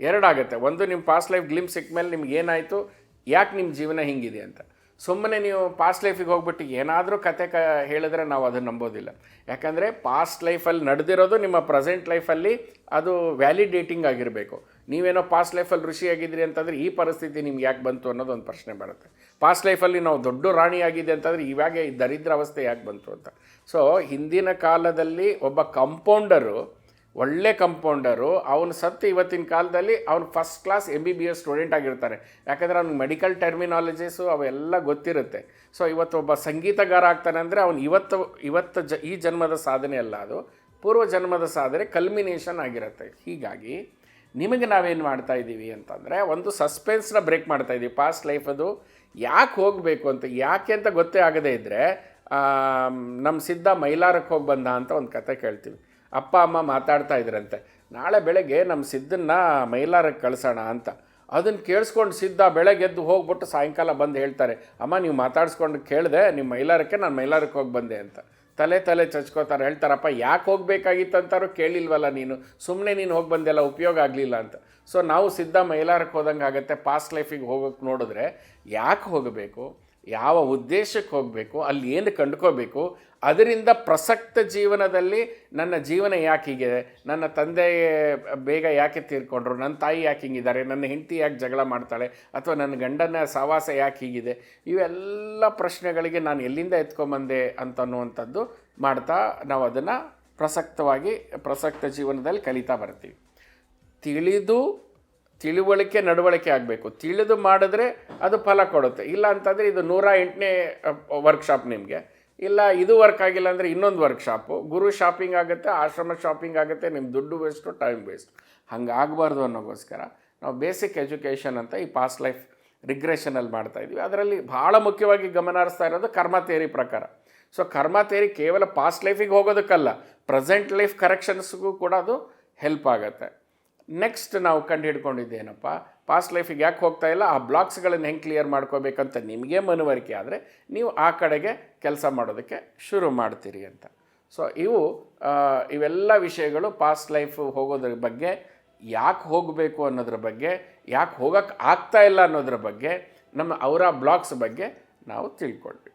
ಎರಡಾಗುತ್ತೆ. ಒಂದು ನಿಮ್ಮ ಪಾಸ್ಟ್ ಲೈಫ್ ಗ್ಲಿಮ್ ಸಿಕ್ಕ ಮೇಲೆ ನಿಮ್ಗೆ ಏನಾಯಿತು? ಯಾಕೆ ನಿಮ್ಮ ಜೀವನ ಹಿಂಗಿದೆ ಅಂತ. ಸುಮ್ಮನೆ ನೀವು ಪಾಸ್ಟ್ ಲೈಫಿಗೆ ಹೋಗ್ಬಿಟ್ಟು ಏನಾದರೂ ಕತೆ ಕ, ಹೇಳಿದ್ರೆ ನಾವು ಅದನ್ನು ನಂಬೋದಿಲ್ಲ. ಯಾಕಂದರೆ ಪಾಸ್ಟ್ ಲೈಫಲ್ಲಿ ನಡೆದಿರೋದು ನಿಮ್ಮ ಪ್ರೆಸೆಂಟ್ ಲೈಫಲ್ಲಿ ಅದು ವ್ಯಾಲಿಡೇಟಿಂಗ್ ಆಗಿರಬೇಕು. ನೀವೇನೋ ಪಾಸ್ಟ್ ಲೈಫಲ್ಲಿ ಋಷಿಯಾಗಿದ್ರಿ ಅಂತಂದರೆ ಈ ಪರಿಸ್ಥಿತಿ ನಿಮ್ಗೆ ಯಾಕೆ ಬಂತು ಅನ್ನೋದು ಒಂದು ಪ್ರಶ್ನೆ ಬರುತ್ತೆ. ಪಾಸ್ಟ್ ಲೈಫಲ್ಲಿ ನಾವು ದೊಡ್ಡ ರಾಣಿ ಆಗಿದೆ ಅಂತಂದರೆ ಇವಾಗ ದರಿದ್ರ ಅವಸ್ಥೆ ಯಾಕೆ ಬಂತು ಅಂತ. ಸೊ ಹಿಂದಿನ ಕಾಲದಲ್ಲಿ ಒಬ್ಬ ಕಂಪೌಂಡರು ಒಳ್ಳೆ ಕಂಪೌಂಡರು ಅವನು ಸತ್ತು ಇವತ್ತಿನ ಕಾಲದಲ್ಲಿ ಅವನು first class M B B S student ಆಗಿರ್ತಾರೆ. ಯಾಕಂದರೆ ಅವ್ನಿಗೆ ಮೆಡಿಕಲ್ ಟರ್ಮಿನಾಲಜೀಸು ಅವೆಲ್ಲ ಗೊತ್ತಿರುತ್ತೆ. ಸೊ ಇವತ್ತು ಒಬ್ಬ ಸಂಗೀತಗಾರ ಆಗ್ತಾನೆ ಅಂದರೆ ಅವ್ನು ಇವತ್ತು ಇವತ್ತು ಜ, ಈ ಜನ್ಮದ ಸಾಧನೆ ಅಲ್ಲ ಅದು. ಪೂರ್ವ ಜನ್ಮದ ಸಾಧನೆ ಕಲ್ಮಿನೇಷನ್ ಆಗಿರುತ್ತೆ. ಹೀಗಾಗಿ ನಿಮಗೆ ನಾವೇನು ಮಾಡ್ತಾ ಇದ್ದೀವಿ ಅಂತಂದರೆ ಒಂದು ಸಸ್ಪೆನ್ಸ್ನ ಬ್ರೇಕ್ ಮಾಡ್ತಾ ಇದ್ದೀವಿ. ಪಾಸ್ಟ್ ಲೈಫದು ಯಾಕೆ ಹೋಗಬೇಕು ಅಂತ, ಯಾಕೆ ಅಂತ ಗೊತ್ತೇ ಆಗದೇ ಇದ್ದರೆ ನಮ್ಮ ಸಿದ್ಧ ಮೈಲಾರಕ್ಕೆ ಹೋಗಿ ಬಂದ ಅಂತ ಒಂದು ಕತೆ ಕೇಳ್ತೀವಿ. ಅಪ್ಪ, ಅಮ್ಮ ಮಾತಾಡ್ತಾ ಇದ್ರಂತೆ. ನಾಳೆ ಬೆಳಗ್ಗೆ ನಮ್ಮ ಸಿದ್ಧನ್ನ ಮೈಲಾರಕ್ಕೆ ಕಳಿಸೋಣ ಅಂತ. ಅದನ್ನು ಕೇಳಿಸ್ಕೊಂಡು ಸಿದ್ಧ ಬೆಳಗ್ಗೆ ಎದ್ದು ಹೋಗ್ಬಿಟ್ಟು ಸಾಯಂಕಾಲ ಬಂದು ಹೇಳ್ತಾರೆ, ಅಮ್ಮ, ನೀವು ಮಾತಾಡಿಸ್ಕೊಂಡು ಕೇಳಿದೆ ನಿಮ್ಮ ಮೈಲಾರಕ್ಕೆ ನಾನು ಮೈಲಾರಕ್ಕೆ ಹೋಗಿ ಬಂದೆ ಅಂತ. ತಲೆ ತಲೆ ಚಚ್ಕೋತಾರೆ, ಹೇಳ್ತಾರಪ್ಪ, ಯಾಕೆ ಹೋಗ್ಬೇಕಾಗಿತ್ತು ಅಂತಾರೋ ಕೇಳಿಲ್ವಲ್ಲ ನೀನು. ಸುಮ್ಮನೆ ನೀನು ಹೋಗಿ ಬಂದೆಲ್ಲ ಉಪಯೋಗ ಆಗಲಿಲ್ಲ ಅಂತ. ಸೊ ನಾವು ಸಿದ್ಧ ಮೈಲಾರಕ್ಕೆ ಹೋದಂಗೆ ಆಗುತ್ತೆ ಪಾಸ್ಟ್ ಲೈಫಿಗೆ ಹೋಗೋಕೆ ನೋಡಿದ್ರೆ ಯಾಕೆ ಹೋಗಬೇಕು? ಯಾವ ಉದ್ದೇಶಕ್ಕೆ ಹೋಗಬೇಕು, ಅಲ್ಲಿ ಏನು ಕಂಡುಕೋಬೇಕು ಅದರಿಂದ ಪ್ರಸಕ್ತ ಜೀವನದಲ್ಲಿ ನನ್ನ ಜೀವನ ಯಾಕೆ ಹೀಗಿದೆ ನನ್ನ ತಂದೆ ಬೇಗ ಯಾಕೆ ತೀರ್ಕೊಂಡ್ರು, ನನ್ನ ತಾಯಿ ಯಾಕೆ ಹಿಂಗಿದ್ದಾರೆ, ನನ್ನ ಹೆಂಡತಿ ಯಾಕೆ ಜಗಳ ಮಾಡ್ತಾಳೆ, ಅಥವಾ ನನ್ನ ಗಂಡನ ಸಹವಾಸ ಯಾಕೆ ಹೀಗಿದೆ, ಇವೆಲ್ಲ ಪ್ರಶ್ನೆಗಳಿಗೆ ನಾನು ಎಲ್ಲಿಂದ ಎತ್ಕೊಂಬಂದೆ ಅಂತನ್ನುವಂಥದ್ದು ಮಾಡ್ತಾ ನಾವು ಅದನ್ನು ಪ್ರಸಕ್ತವಾಗಿ, ಪ್ರಸಕ್ತ ಜೀವನದಲ್ಲಿ ಕಲಿತಾ ಬರ್ತೀವಿ. ತಿಳಿದು ತಿಳುವಳಿಕೆ, ನಡವಳಿಕೆ ಆಗಬೇಕು. ತಿಳಿದು ಮಾಡಿದ್ರೆ ಅದು ಫಲ ಕೊಡುತ್ತೆ. ಇಲ್ಲ ಅಂತಂದರೆ ಇದು ನೂರ ಎಂಟನೇ ವರ್ಕ್ಶಾಪ್ ನಿಮಗೆ. ಇಲ್ಲ ಇದು ವರ್ಕ್ ಆಗಿಲ್ಲ ಅಂದರೆ ಇನ್ನೊಂದು ವರ್ಕ್ಶಾಪು ಗುರು ಶಾಪಿಂಗ್ ಆಗುತ್ತೆ, ಆಶ್ರಮ ಶಾಪಿಂಗ್ ಆಗುತ್ತೆ ನಿಮ್ಮ ದುಡ್ಡು ವೇಸ್ಟು ಟೈಮ್ ವೇಸ್ಟ್ ಹಂಗೆ ಆಗಬಾರ್ದು ಅನ್ನೋಗೋಸ್ಕರ ನಾವು ಬೇಸಿಕ್ ಎಜುಕೇಷನ್ ಅಂತ ಈ ಪಾಸ್ಟ್ ಲೈಫ್ ರಿಗ್ರೆಷನಲ್ಲಿ ಮಾಡ್ತಾ ಇದ್ವಿ. ಅದರಲ್ಲಿ ಭಾಳ ಮುಖ್ಯವಾಗಿ ಗಮನ ಹರಿಸ್ತಾ ಇರೋದು ಕರ್ಮ ಥೇರಿ ಪ್ರಕಾರ. ಸೊ ಕರ್ಮ ಥೇರಿ ಕೇವಲ ಪಾಸ್ಟ್ ಲೈಫಿಗೆ ಹೋಗೋದಕ್ಕಲ್ಲ ಪ್ರೆಸೆಂಟ್ ಲೈಫ್ ಕರೆಕ್ಷನ್ಸ್ಗೂ ಕೂಡ ಅದು ಹೆಲ್ಪ್ ಆಗುತ್ತೆ. ನೆಕ್ಸ್ಟ್ ನಾವು ಕಂಡು ಹಿಡ್ಕೊಂಡಿದ್ದೇನಪ್ಪ ಪಾಸ್ಟ್ ಲೈಫಿಗೆ ಯಾಕೆ ಹೋಗ್ತಾ ಇಲ್ಲ? ಆ ಬ್ಲಾಕ್ಸ್ಗಳನ್ನು ಹೆಂಗೆ ಕ್ಲಿಯರ್ ಮಾಡ್ಕೋಬೇಕಂತ ನಿಮಗೆ ಮನವರಿಕೆ ಆದರೆ ನೀವು ಆ ಕಡೆಗೆ ಕೆಲಸ ಮಾಡೋದಕ್ಕೆ ಶುರು ಮಾಡ್ತೀರಿ ಅಂತ. ಸೊ ಇವು ಇವೆಲ್ಲ ವಿಷಯಗಳು ಪಾಸ್ಟ್ ಲೈಫ್ ಹೋಗೋದ್ರ ಬಗ್ಗೆ, ಯಾಕೆ ಹೋಗಬೇಕು ಅನ್ನೋದ್ರ ಬಗ್ಗೆ, ಯಾಕೆ ಹೋಗೋಕ್ಕೆ ಆಗ್ತಾ ಇಲ್ಲ ಅನ್ನೋದ್ರ ಬಗ್ಗೆ, ನಮ್ಮ ಅವರ ಬ್ಲಾಕ್ಸ್ ಬಗ್ಗೆ ನಾವು ತಿಳ್ಕೊಂಡ್ವಿ